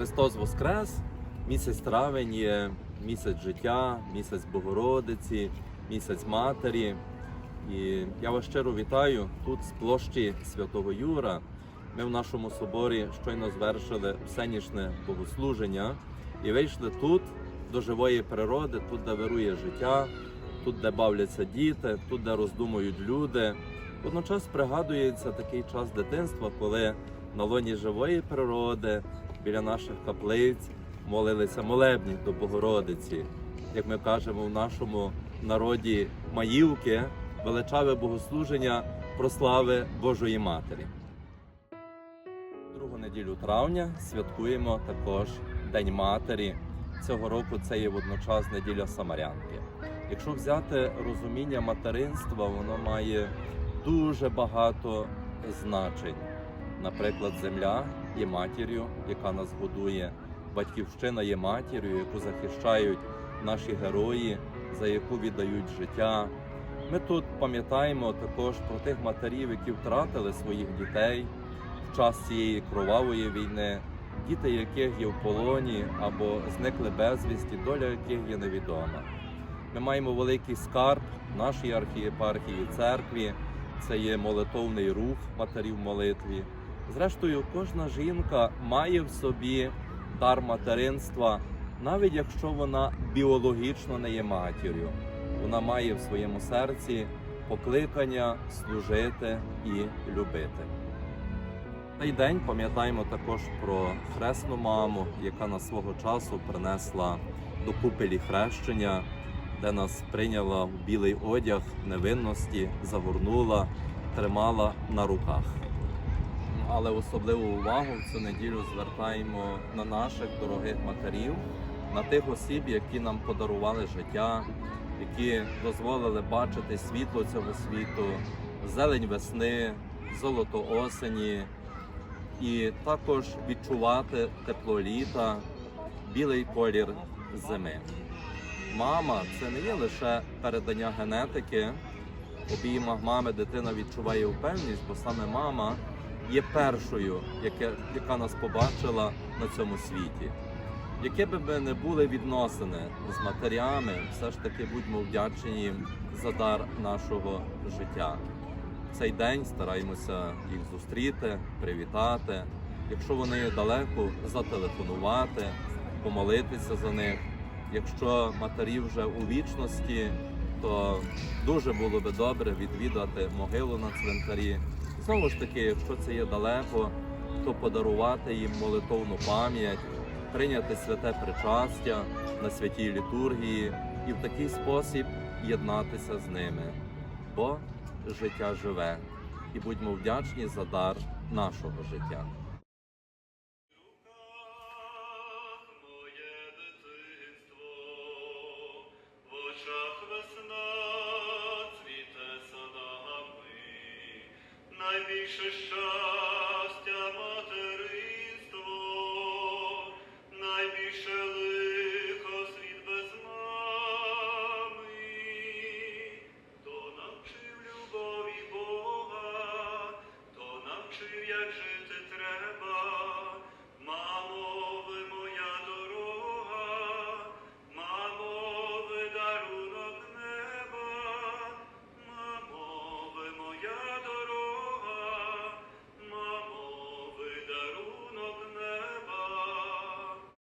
Христос Воскрес! Місяць травень є місяць життя, місяць Богородиці, місяць Матері. І я вас щиро вітаю тут з площі Святого Юра. Ми в нашому соборі щойно звершили всенішне богослуження і вийшли тут до живої природи, тут, де вирує життя, тут, де бавляться діти, тут, де роздумують люди. Водночас пригадується такий час дитинства, коли на лоні живої природи біля наших каплиць молилися молебні до Богородиці. Як ми кажемо в нашому народі Маївки, величаве богослуження прослави Божої Матері. Другу неділю травня святкуємо також День Матері. Цього року це є водночас неділя Самарянки. Якщо взяти розуміння материнства, воно має дуже багато значень. Наприклад, земля є матір'ю, яка нас годує, батьківщина є матір'ю, яку захищають наші герої, за яку віддають життя. Ми тут пам'ятаємо також про тих матерів, які втратили своїх дітей в час цієї кровавої війни, діти яких є в полоні або зникли безвісті, доля яких є невідома. Ми маємо великий скарб нашої архієпархії церкві. Це є молитовний рух матерів молитві. Зрештою, кожна жінка має в собі дар материнства, навіть якщо вона біологічно не є матір'ю. Вона має в своєму серці покликання служити і любити. Цей день пам'ятаємо також про хресну маму, яка на свого часу принесла до купелі хрещення, де нас прийняла в білий одяг невинності, загорнула, тримала на руках. Але особливу увагу в цю неділю звертаємо на наших дорогих матерів, на тих осіб, які нам подарували життя, які дозволили бачити світло цього світу, зелень весни, золото осені, і також відчувати тепло літа, білий колір зими. Мама це не є лише передання генетики. Обіймах мами дитина відчуває впевненість, бо саме мама є першою, яке, яка нас побачила на цьому світі. Яке би ми не були відносини з матерями, все ж таки будьмо вдячні за дар нашого життя. Цей день стараємося їх зустріти, привітати. Якщо вони далеко, зателефонувати, помолитися за них. Якщо матері вже у вічності, то дуже було би добре відвідати могилу на цвинтарі. Знову ж таки, якщо це є далеко, то подарувати їм молитовну пам'ять, прийняти святе причастя на святій літургії і в такий спосіб єднатися з ними. Бо життя живе, і будьмо вдячні за дар нашого життя. Весна найбільше щастя материнство, найбільше лихо світ без мами, то навчив любові Бога, то навчив, як жити.